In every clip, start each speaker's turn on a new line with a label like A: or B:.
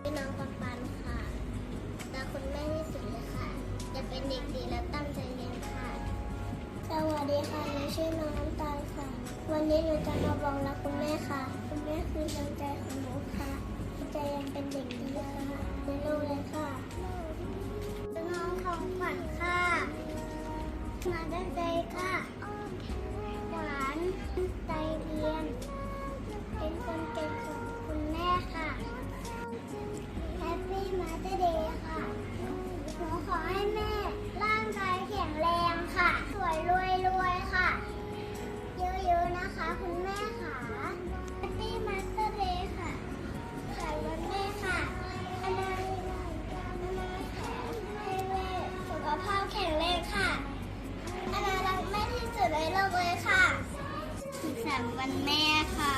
A: พี่น้องปันปันค่ะรักคุณแม่ที่สุดเลยค่ะ จะเป็นเด็กดีและตั้งใจเรียนค่ะ สวัสดีค่ะหนูชื่อน้องน้ำตาลค่ะ วันนี้หนูจะมาบอกรักคุณแม่ค่ะ คุณแม่คือดวงใจของหนูค่ะใจยังเป็นเด็กดีค่ะในโลกเลยค่ะน้องของขวัญค่ะมาได้ใจค่ะหวานใจเรียน เป็นคนเก่งของคุณแม่ค่ะแฮปปี้มาเตอร์เดย์ค่ะ หนูขอให้แม่ร่างกายแข็งแรงค่ะ สวยรวยรวยค่ะ เยอะๆนะคะคุณแม่ค่ะแฮปปี้มาสเตอร์เดย์ค่ะสายวันแม่ค่ะอนาอนาขอให้แม่สุขภาพแข็งแรงค่ะอนารักแม่ที่สุดในโลกเลยค่ะสุขสันต์วันแม่ค่ะ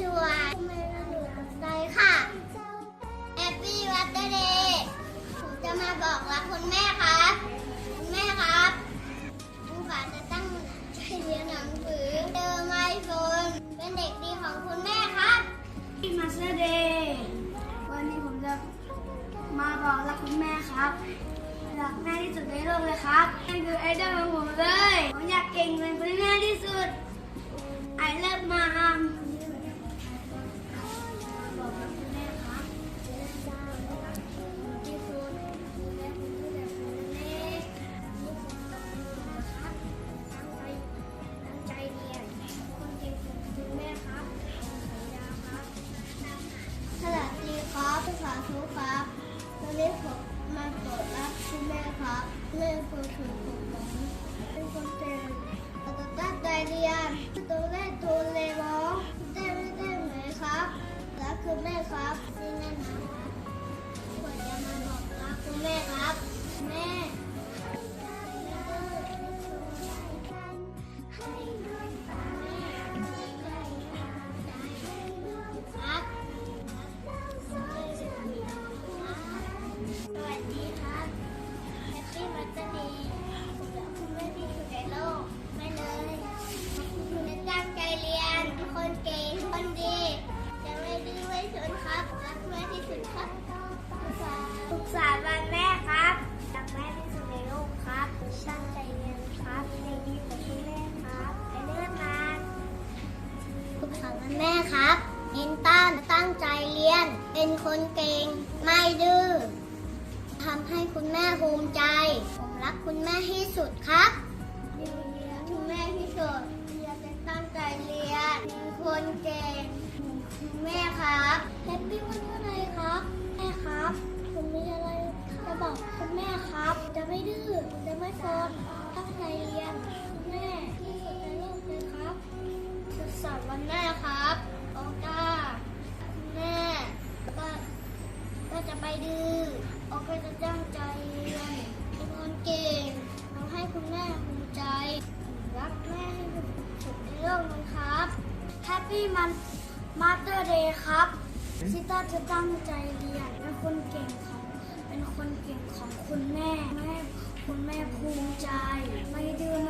A: ช่วยช่วยไม่ต้องหนูใจค่ะแฮปปี้วัตเตอร์เดย์ผมจะมาบอกรักคุณแม่ครับคุณแม่ครับลูกขาจะตั้งใจเรียนหนังสือเดิมไม่ฟนเป็นเด็กดีของคุณแม่ครับ
B: พี่มาสเตอร์เดย์วันนี้ผมจะมาบอกรักคุณแม่ครับรักแม่ที่สุดในโลกเลยครับนี่คือไอดอลของผมเลย ผมอยากเก่งเหมือนคุณแม่ที่สุด ธุครับวันนี้ผมมาตร
A: วจรับคุณแม่ครับแม่คือถูกผมเป็นคนเก่งเราจะตั้งใจเรียนตัวแรกตัวเลยร้องได้ไม่ได้ไหมครับรักคุณแม่ครับยังไง แม่ครับอินตันตั้งใจเรียน เป็นคนเก่ง ไม่ดื้อทำให้คุณแม่ภูมิใจ ผมรักคุณแม่ที่สุดครับคุณแม่ที่สุดเรียนจะตั้งใจเรียนเป็นคนเก่งคุณแม่ครับแฮปปี้วันอะไรครับแม่ครับผมมีอะไรจะบอกคุณแม่ครับ จะไม่ดื้อจะไม่ซน
B: ฮปปี้มันมาเตอร์เดย์ครับซิต้าจะตั้งใจเรียนเป็นคนเก่งของเป็นคนเก่งของคุณแม่แม่คุณแม่ภูมิใจ ไม่ดื้อไม่สน